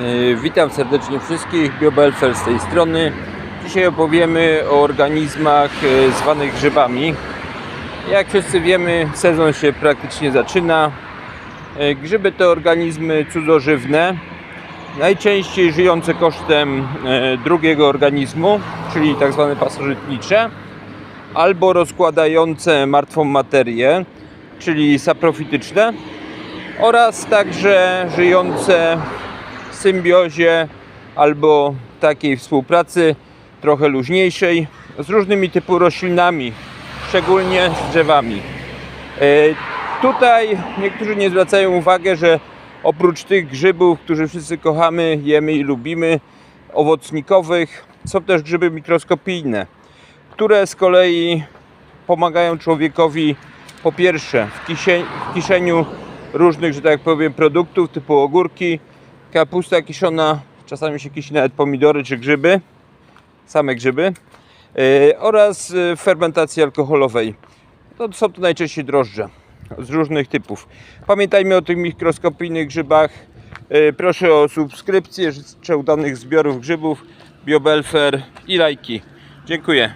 Yy, Witam serdecznie wszystkich, BioBelfer z tej strony. Dzisiaj opowiemy o organizmach yy, zwanych grzybami. Jak wszyscy wiemy, sezon się praktycznie zaczyna. Yy, Grzyby to organizmy cudzożywne, najczęściej żyjące kosztem drugiego organizmu, czyli tak zwane pasożytnicze, albo rozkładające martwą materię, czyli saprofityczne, oraz także żyjące symbiozie albo takiej współpracy trochę luźniejszej z różnymi typu roślinami, szczególnie z drzewami. E, Tutaj niektórzy nie zwracają uwagi, że oprócz tych grzybów, którzy wszyscy kochamy, jemy i lubimy, owocnikowych, są też grzyby mikroskopijne, które z kolei pomagają człowiekowi po pierwsze w, w kiszeniu różnych, że tak powiem, produktów typu ogórki, kapusta kiszona, czasami się kisi nawet pomidory czy grzyby, same grzyby yy, oraz yy, fermentacji alkoholowej. To są to najczęściej drożdże z różnych typów. Pamiętajmy o tych mikroskopijnych grzybach. Yy, Proszę o subskrypcję, życzę udanych zbiorów grzybów, biobelfer i lajki. Dziękuję.